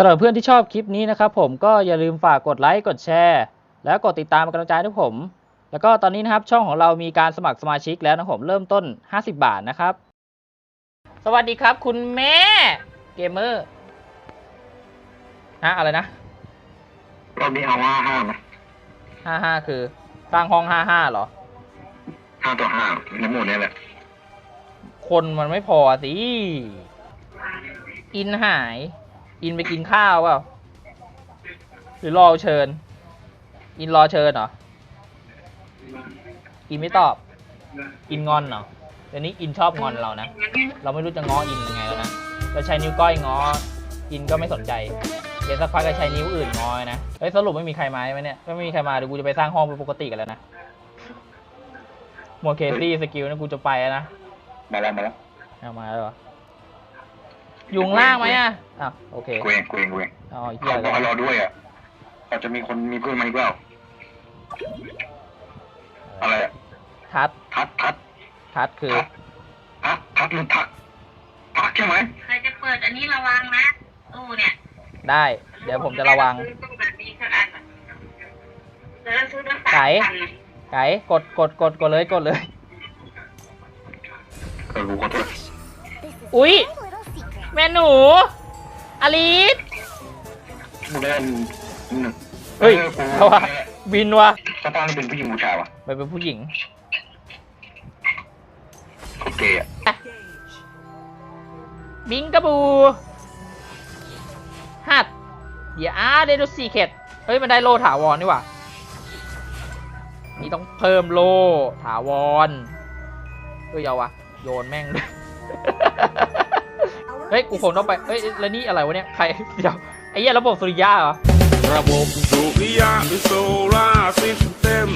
สำหรับเพื่อนที่ชอบคลิปนี้นะครับผมก็อย่าลืมฝากกดไลค์กดแชร์ แล้วกดติดตามเป็นกำลังใจให้ผม แล้วก็ตอนนี้นะครับช่องของเรามีการสมัครสมาชิกแล้วนะครับผมเริ่มต้น 50 บาทนะครับ สวัสดีครับคุณแม่เกมเมอร์นะอะไรนะรอบนี้เอาห้าห้าไหมห้าห้าคือสร้างห้องห้าห้าเหรอห้าต่อห้าในหมดนี้แหละ คนมันไม่พอสิ อินหาย อินไปกินข้าวเปล่าหรือรอเชิญ อินรอเชิญเหรอ อินไม่ตอบ อินงอนเหรอเดี๋ยวนี้อินชอบงอนเรานะ เราไม่รู้จะง้ออินยังไงแล้วนะ เราใช้นิ้วก้อยง้อ อินก็ไม่สนใจ เดี๋ยวสักพักก็ใช้นิ้วอื่นง้อนะ เฮ้ยสรุปไม่มีใครมาใช่ไหมเนี่ยถ้าไม่มีใครมาเดี๋ยวกูจะไปสร้างห้องเป็นปกติกันแล้วนะมัวเคซี่สกิลนะกูจะไปแล้วนะ มาแล้วมาแล้วเอามาแล้วเหรอ ยุงล่างไหมอะอะโอเคเกวงเกวงเกวงอ๋อเฮียเขาบอกให้รอด้วยอะอาจจะมีคนมีเพื่อนมาอีกเปล่าอะไรอะทัดทัดทัดทัดคือทัดทัดทัดหรือทักทักใช่ไหมใครจะเปิดอันนี้ระวังนะตู้เนี่ยได้ เดี๋ยวผมจะระวัง ซื้อตู้แบบนี้สักอันอะจะได้ซื้อตั้งไก่สามพันนะไก่กดกดกดกดเลยกดเลย เออกูขอโทษอุ๊ย แม่หนู อลิสกูได้หนึ่งเฮ้ยออกูเอาวะบินวะสตาร์นี่เป็นผู้หญิงผู้ชายวะไปเป็นผู้หญิงโอเคอะบิงกะบูฮัดเดี๋ยวอาเดดูซีเคทเฮ้ย มันได้โลถาวรนี่หว่านี่ต้องเพิ่มโลถาวรเฮ้ยเอาวะ โยนแม่งด้วย เฮ้ย กูคงต้องไป เฮ้ย แล้วนี่อะไรวะเนี่ย ใคร เดี๋ยว ไอ้เหี้ยระบบสุริยะเหรอ ระบบสุริยะโซลาร์ซิสเต็ม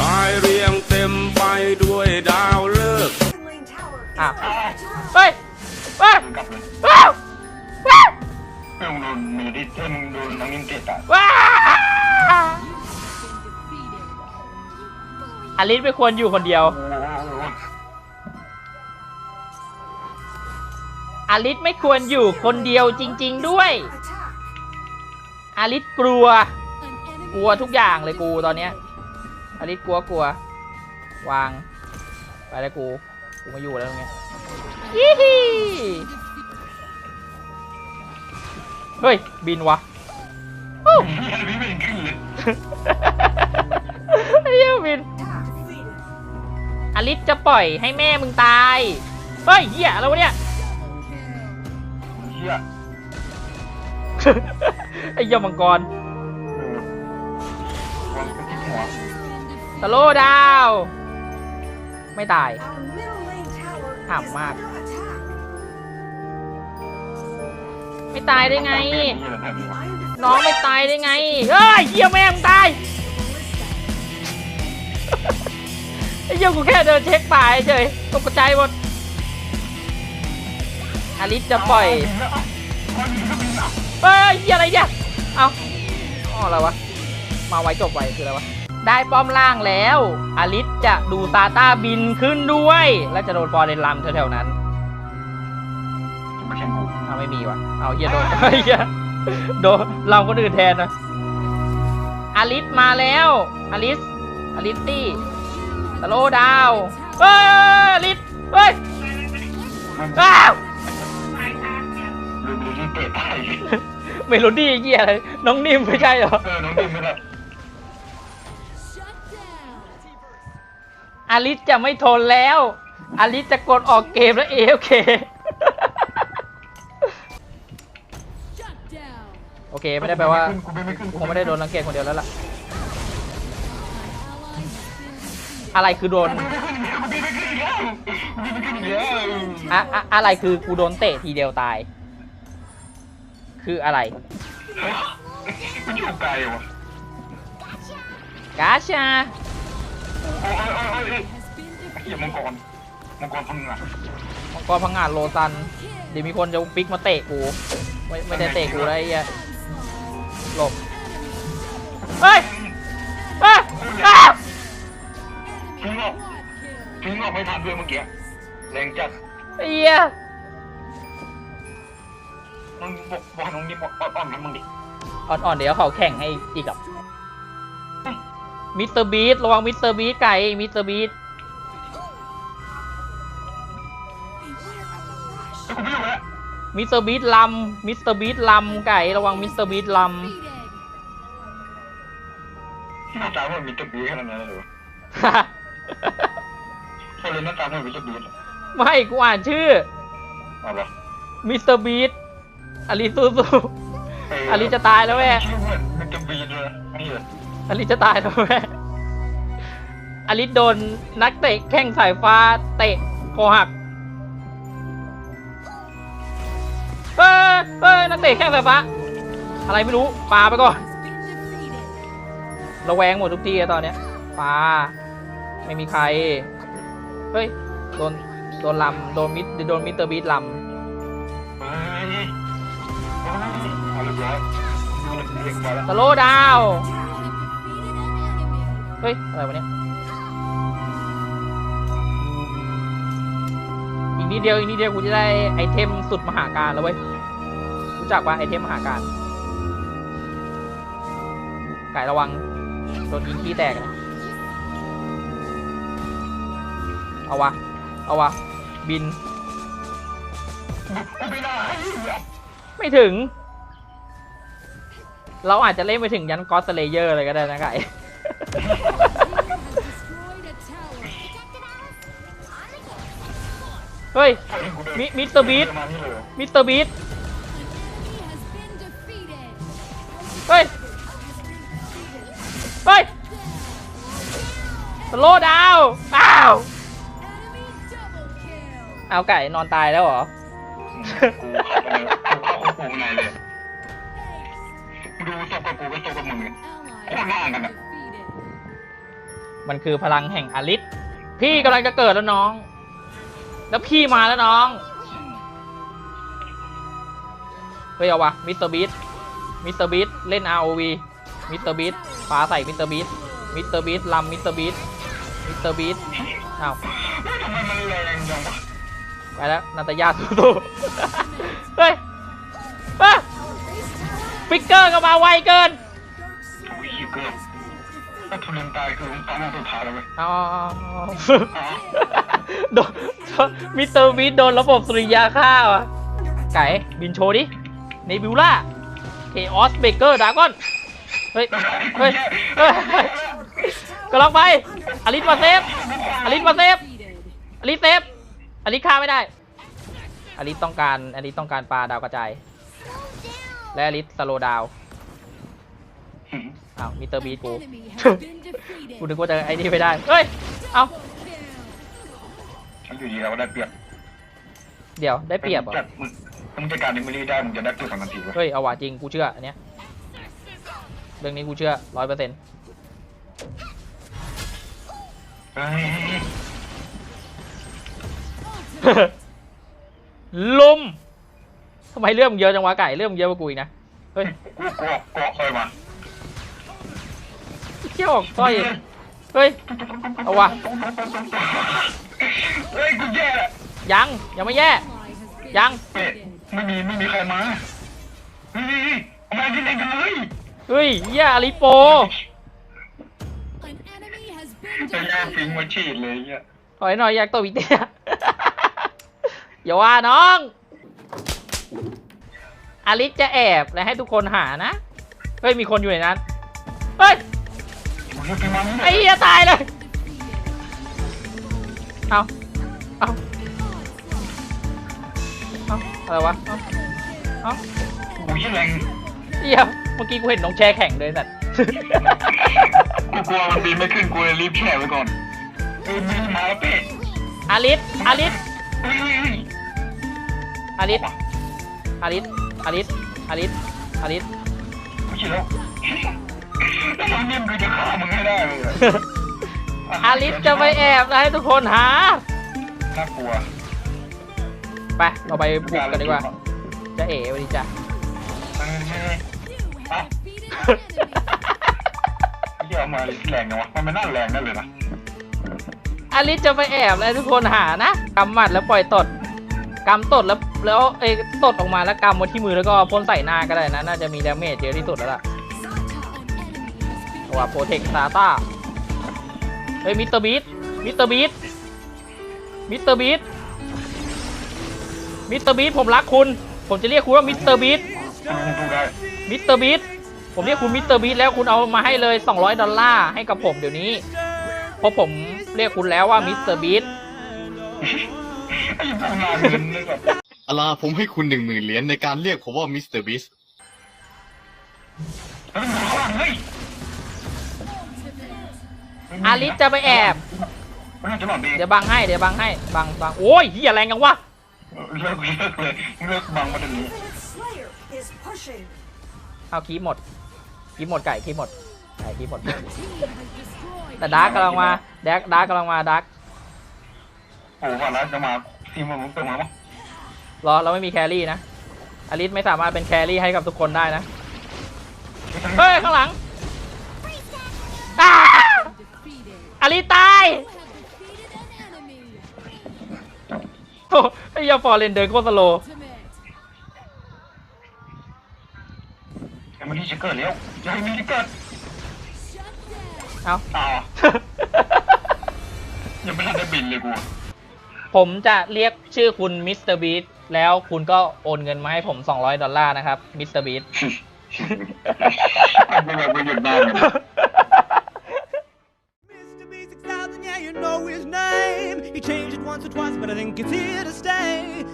กายเรียงเต็มไปด้วยดาวฤกษ์อะเฮ้ยเฮ้ยมึงกลับเลยว้าวว้าวเพื่อนมึงโดนมีดิเพื่อนมึงโดนน้องนิ่มเตะตายว้าวอลิสไม่ควรอยู่คนเดียวโอ้โอลิสไม่ควรอยู่คนเดียวจริง ๆด้วย อลิสกลัว กลัวทุกอย่างเลยกูตอนเนี้ย อลิสกลัวกลัว วาง ไปแล้วกู กูไมาอยู่แล้วตรงเนี้ยยี่ฮีเฮ้ย บินวะอู้เหี้ยพี่ไม่เห็นขึ้นเลยไอ้เหี้ยบิน อลิสจะปล่อยให้แม่มึงตาย เฮ้ยเหี้ยอะไรวะเนี่ย เหี้ยไอ้เหี้ยมังกรเออวันเป็นที่หัวสโลว์ดาวน์ไม่ตายห่ำมาก ไม่ตายได้ไงเหี้ยอะไรแบบนี้วะน้องไม่ตายได้ไง เฮ้ยเหี้ยแม่งตาย ไอ้เหี้ยกูแค่เดินเช็คป่าเฉยตกใจหมด อลิสจะปล่อยคนยิงก็บินอะเฮ้ยเหี้ยอะไรเนี่ยเอาอ๋ออะไรวะ มาไว้จบไว้คืออะไรวะ ได้ป้อมล่างแล้วอลิสจะดูซาต้าบินขึ้นด้วย และจะโดนฟอร์เรนลัมแถวๆนั้นไม่ใช่กูเอาไม่มีวะเอาเฮียโดนเฮียโดนลำคนอื่นแทนนะอลิสมาแล้วอลิสอลิสตี้สโลว์ดาวน์เฮ้ยอลิสเฮ้ยมันอ้าวลืมดูที่ เตะตายเมโลดี้เฮียอะไรน้องนิ่มไม่ใช่เหรอเออน้องนิ่มไม่ได้อลิสจะไม่ทนแล้ว อลิสจะกดออกเกมแล้วเอโอเคโอเคไม่ได้แปลว่ากูไม่ขึ้นกูคงไม่ได้โดนรังเกียจคนเดียวแล้วล่ะ อะไรคือโดนกูไม่ขึ้นอีกแล้วกูไม่ขึ้นอีกแล้วกูไม่ขึ้นอีกแล้วอะอะอะไรคือกูโดนเตะทีเดียวตาย คืออะไรมันอยู่ไกลว่ะกาชาโอ้ยโอ้ยโอ้ยโอ้ยเหี้ยมังกรมังกรพังงะมังกรพังงาดโลซันเดี๋ยวมีคนจะปิกมาเตะกู ไม่ไม่ได้เตะกูแล้วไอ้เหี้ยหลบเฮ้ยเฮ้ยอ้าวทิ้งออกทิ้งออกไม่ทันด้วยเมื่อกี้แรงจัดไอ้เหี้ยน้อง บอกบอกน้องดิบอกอ่อนๆนะมึงดิอ่อนๆเดี๋ยวเขาแข่งให้อีกกับมิสเตอร์บีทระวังมิสเตอร์บีทไก่มิสเตอร์บีทกูไม่รู้แล้วมิสเตอร์บีทลำมิสเตอร์บีทลำไก่ระวังมิสเตอร์บีทลหน้าตาเหมือนมิสเตอร์บีขนาดนั้นเลยำใช่เลยหน้าตาเหมือนมิสเตอร์บีไม่กูอ่านชื่อเอาปะมิสเตอร์บีท อลิซูซูอลิจะตายแล้วแม่ชื่อเหมือนมิสเตอร์บีเลยนี่เลยอลิจะตายแล้วแม่อลิโดนนักเตะแข้งสายฟ้าเตะคอหักเฮ้ยเฮ้ยนักเตะแข้งสายฟ้า อะไรไม่รู้ปาไปก่อนระแวงหมดทุกทีอะตอนเนี้ยปาไม่มีใคร เฮ้ย โดน โดนลำโดนมิดโดนมิสเตอร์บีทลเสโลดาว เฮ้ย อะไรวะเนี่ย อีกนิดเดียว อีกนิดเดียวกูจะได้ไอเทมสุดมหาการแล้วเว้ย รู้จักปะไอเทมมหาการ ไก่ระวัง โดนยิงขี้แตกนะ เอาวะ เอาวะ บิน ไม่ถึง เราอาจจะเล่นไปถึงยันกอสเลเยอร์เลยก็ได้นะไก่ เฮ้ย มิมิสเตอร์บีทมานี่เลยมิสเตอร์บีทเฮ้ย เฮ้ยสโลว์ดาวน์อ้าว เอาไก่นอนตายแล้วเหรอ กับกูก็ศพกับมึงโคตรห่างกันอะมันคือพลังแห่งอลิสพี่กำลังจะเกิดแล้วน้อง แล้วพี่มาแล้วน้องเฮ้ยเอาวะมิสเตอร์บีทมิสเตอร์บีทเล่น ROV มิสเตอร์บีทปาใส่มิสเตอร์บีทมิสเตอร์บีทลำมิสเตอร์บีทมิสเตอร์บีทอ้าวทำไมมันแรงจังวะไปแล้วนาตายาสู้ๆเฮ้ยเฮ้ย ฟิกเกอร์ก็มาไวเกินโอ้ยเกินถ้าทุเรนตายคือตายหน้าสุดท้ายแล้วเว้ยเอาเอาเอาเอโดนมิสเตอร์บีทโดนระบบสุริยาฆ่าว่ะไก่บินโชว์ดิเนบิวล่าเคออสเบเกอร์ดากอน เฮ้ย เฮ้ย เฮ้ยกำลังไปอลิสมาเซฟอลิสมาเซฟอลิสเซฟอลิสฆ่าไม่ได้อลิสต้องการอลิสต้องการปลาดาวกระจาย และอลิสสโลว์ดาวน์อ้าวมิสเตอร์บีทกูกูนึกว่าจะไอ้นี่ไม่ได้เฮ้ย เอาอยู่ดีเราก็ได้เปรียบ เดี๋ยวได้เปรียบเหรอจัดมึงถ้ามึงจัดการดิมิลี่ได้ มึงจะได้เปรียบสองนาทีเว้ยเฮ้ย เอาว่ะจริง กูเชื่ออันเนี้ย เรื่องนี้กูเชื่อร้อยเปอร์เซ็นต์เฮ้ยลุม ทำไมเรื่องมึงเยอะจังวะไก่เรื่องมึงเยอะกว่ากูอีกนะเฮ้ยกูกลัวกลัวคอยมาเที่ยวออกสร้อยเฮ้ยเอาว่ะเฮ้ยกูแย่ละยังยังไม่แย่ ยัง เฮ้ยไม่มีไม่มีใครมาเฮ้ยเอามาที่ไหนกันเลยเฮ้ยเหี้ยอาริโปจะย่างฟิงมาฉีดเลยเนี่ย ถอยหน่อยอยากตัววิเตียอย่าว่าน้อง อลิสจะแอบและให้ทุกคนหานะ เฮ้ย มีคนอยู่ในนั้น เฮ้ยกูจะฟิงมานี่ไอ้เหี้ยตายเลย เอาเอาเอาอะไรวะ เอาเอากูยิ่งแรงเหี้ยเมื่อกี้กูเห็นน้องแช่แข่งเลยสัตว์กูกลัวมันบินไม่ขึ้นกูเลยรีบแช่ไว้ก่อนเออมีมาแล้วเป้อาลิสอาลิสเฮ้ยเฮ้ยเฮ้ยอาลิส อาลิสอาลิสอาลิสอาลิสกูฉีดแล้วแล้วมันนิ่มกูจะฆ่ามึงให้ได้เลยอะอาลิสจะไปแอบแล้วให้ทุกคนหา น่ากลัว ไป เราไปบุกกันดีกว่า จะเอ๋วันนี้จ้ะเฮ้ยเฮ้ยเอ้าที่เอามาแรงจังวะมันไม่น่าแรงนั่นเลยนะอาลิสจะไปแอบแล้วให้ทุกคนหานะกำหมัดแล้วปล่อยตดกำตดแล้ว แล้วเอ้ตดออกมาแล้วกำไว้ที่มือแล้วก็พ่นใส่หน้าก็ได้นะ น่าจะมีดาเมจเยอะที่สุดแล้วล่ะว่าโปรเทคซาต้าเฮ้ยมิสเตอร์บีทมิสเตอร์บีทมิสเตอร์บีทมิสเตอร์บีทผมรักคุณ ผมจะเรียกคุณว่ามิสเตอร์บีทดูได้มิสเตอร์บีทผมเรียกคุณมิสเตอร์บีทแล้วคุณเอามาให้เลย 200 ดอลลาร์ให้กับผมเดี๋ยวนี้ เพราะผมเรียกคุณแล้วว่ามิสเตอร์บีท อ้พวกงานเงินนี่แบบอาลาผมให้คุณหนึ่งหมื่นเหรียญในการเรียกผมว่ามิสเตอร์บิสเฮ้ยข้างหลังเฮ้ยอาริสจะไปแอบ ไม่น่าจะหลอดเองเดี๋ยวบังให้ เดี๋ยวบังให้ บังบังโอ้ยเฮียแรงจังวะ เลิกเลิกเลยเลิกบังมาเดี๋ยวนี้ Slayer is pushing. เอาคีบหมด คีบหมดไก่คีบหมด ไก่คีบหมด แต่ดาร์กกำลังมาดาร์กดาร์กกำลังมาดาร์ก โอ้โหว่าแล้วจะมาทีมมึงเติมมาปะ รอเราไม่มีแครี่นะอาริสไม่สามารถเป็นแครี่ให้กับทุกคนได้นะ เฮ้ย ข้างหลังอ้าอาริสตายโอ้ไอ้ยาฟอร์เรนเดินโคตรสโลว์ยังไม่ได้ชิคเกอร์แล้วยังไม่ได้เกิดเอาอ่ายังไม่ทันได้บินเลยกู ผมจะเรียกชื่อคุณมิสเตอร์บีท แล้วคุณก็โอนเงินมาให้ผม 200 ดอลลาร์นะครับ มิสเตอร์บีทไม่แบบไม่หยุดนานเลย Mr. B6000, yeah, you know his name. He changed it once or twice, but I think it's here to stay.